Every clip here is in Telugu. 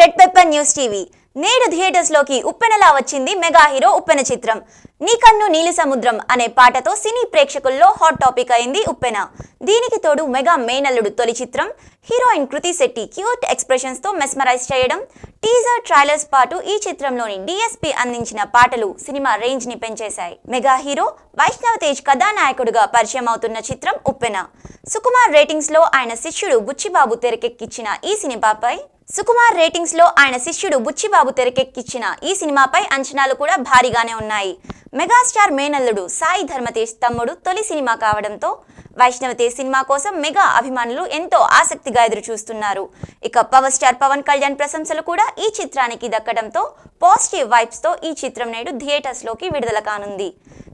Red Pepper News TV. నేడు థియేటర్స్లోకి ఉప్పెనలా వచ్చింది మెగా హీరో ఉప్పెన చిత్రం. నీ కన్ను నీలి సముద్రం అనే పాటతో సినీ ప్రేక్షకుల్లో హాట్ టాపిక్ అయింది ఉప్పెన. దీనికి తోడు మెగా మేనల్లుడు తొలి చిత్రం హీరోయిన్ కృతి శెట్టి క్యూట్ ఎక్స్ప్రెషన్స్తో మెస్మరైజ్ చేయడం టీజర్ ట్రైలర్స్ పాటు ఈ చిత్రంలోని డిఎస్పి అందించిన పాటలు సినిమా రేంజ్ని పెంచేశాయి. మెగా హీరో వైష్ణవ్ తేజ్ కథానాయకుడిగా పరిచయం అవుతున్న చిత్రం ఉప్పెన. సుకుమార్ రేటింగ్స్లో ఆయన శిష్యుడు బుచ్చిబాబు తెరకెక్కించిన ఈ సినిమాపై సుకుమార్ రేటింగ్స్లో ఆయన శిష్యుడు బుచ్చిబాబు తెరకెక్కించిన ఈ సినిమాపై అంచనాలు కూడా భారీగానే ఉన్నాయి. మెగాస్టార్ మేనల్లుడు సాయి ధర్మతేజ్ తమ్ముడు తొలి సినిమా కావడంతో వైష్ణవతేజ్ సినిమా కోసం మెగా అభిమానులు ఎంతో ఆసక్తిగా ఎదురు చూస్తున్నారు ఇక పవర్ స్టార్ పవన్ కళ్యాణ్ ప్రశంసలు కూడా ఈ చిత్రానికి దక్కడంతో పాజిటివ్ వైబ్స్తో ఈ చిత్రం నేడు థియేటర్స్లోకి విడుదల కానుంది.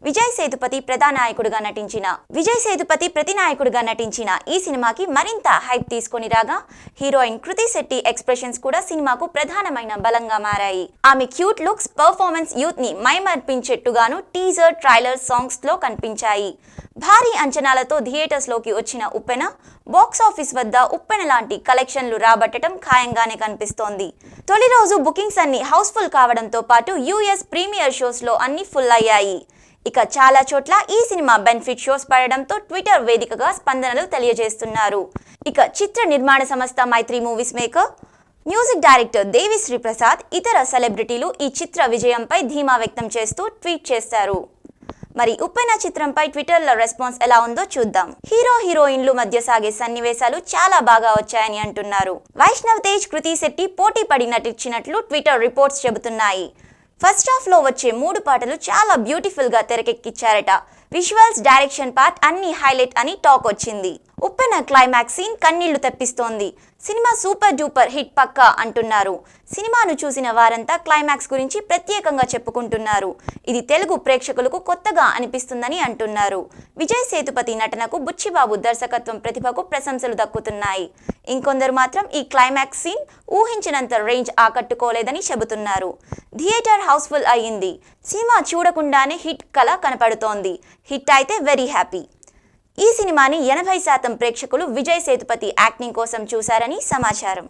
విజయ్ సేతుపతి ప్రధానాయకుడిగా నటించిన విజయ్ సేతుపతి ప్రతినాయకుడిగా నటించిన ఈ సినిమాకి మరింత హైప్ తీసుకొని రాగా హీరోయిన్ కృతి శెట్టి ఎక్స్ప్రెషన్స్ కూడా సినిమాకు ప్రధానమైన బలంగా మారాయి. ఆమె క్యూట్ లుక్స్ పర్ఫార్మెన్స్ యూత్ని మైమర్పించేట్టుగాను టీజర్ ట్రైలర్ సాంగ్స్లో కనిపించాయి. భారీ అంచనాలతో థియేటర్స్లోకి వచ్చిన ఉప్పెన బాక్స్ ఆఫీస్ వద్ద ఉప్పెన లాంటి కలెక్షన్లు రాబట్టడం ఖాయంగానే కనిపిస్తోంది. తొలి రోజు బుకింగ్స్ అన్ని హౌస్ఫుల్ కావడంతో పాటు యూఎస్ ప్రీమియర్ షోస్లో అన్ని ఫుల్ అయ్యాయి. ఇక చాలా చోట్ల ఈ సినిమా బెనిఫిట్ షోస్ పడడంతో ట్విట్టర్ వేదికగా స్పందనలు తెలియజేస్తున్నారు. ఇక చిత్ర నిర్మాణ సంస్థ Mythri movies maker music director Devi Sri Prasad ఇతర సెలబ్రిటీలు ఈ చిత్ర విజయంపై ధీమా వ్యక్తం చేస్తూ ట్వీట్ చేశారు మరి ఉప్పెన చిత్రంపై ట్విట్టర్లో రెస్పాన్స్ ఎలా ఉందో చూద్దాం. హీరో హీరోయిన్లు మధ్య సాగే సన్నివేశాలు చాలా బాగా వచ్చాయని అంటున్నారు. వైష్ణవ్ తేజ్ కృతి శెట్టి పోటీ పడి నటించినట్లు ట్విట్టర్ రిపోర్ట్స్ చెబుతున్నాయి. ఫస్ట్ హాఫ్లో వచ్చే మూడు పాటలు చాలా బ్యూటిఫుల్గా తెరకెక్కించారట విజువల్స్ డైరెక్షన్ పార్ట్ అన్ని హైలైట్ అని టాక్ వచ్చింది. ఉప్పెన క్లైమాక్స్ సీన్ కన్నీళ్ళు తెప్పిస్తోంది. సినిమా సూపర్ డూపర్ హిట్ పక్కా అంటున్నారు. సినిమాను చూసిన వారంతా క్లైమాక్స్ గురించి ప్రత్యేకంగా చెప్పుకుంటున్నారు. ఇది తెలుగు ప్రేక్షకులకు కొత్తగా అనిపిస్తుందని అంటున్నారు. విజయ్ సేతుపతి నటనకు బుచ్చిబాబు దర్శకత్వం ప్రతిభకు ప్రశంసలు దక్కుతున్నాయి. ఇంకొందరు మాత్రం ఈ క్లైమాక్స్ సీన్ ఊహించినంత రేంజ్ ఆకట్టుకోలేదని చెబుతున్నారు. థియేటర్ హౌస్ఫుల్ అయ్యింది. సినిమా చూడకుండానే హిట్ కళ కనపడుతోంది. హిట్ అయితే వెరీ హ్యాపీ. ఈ సినిమాని ఎనభై శాతం ప్రేక్షకులు విజయ్ సేతుపతి యాక్టింగ్ కోసం చూశారని సమాచారం.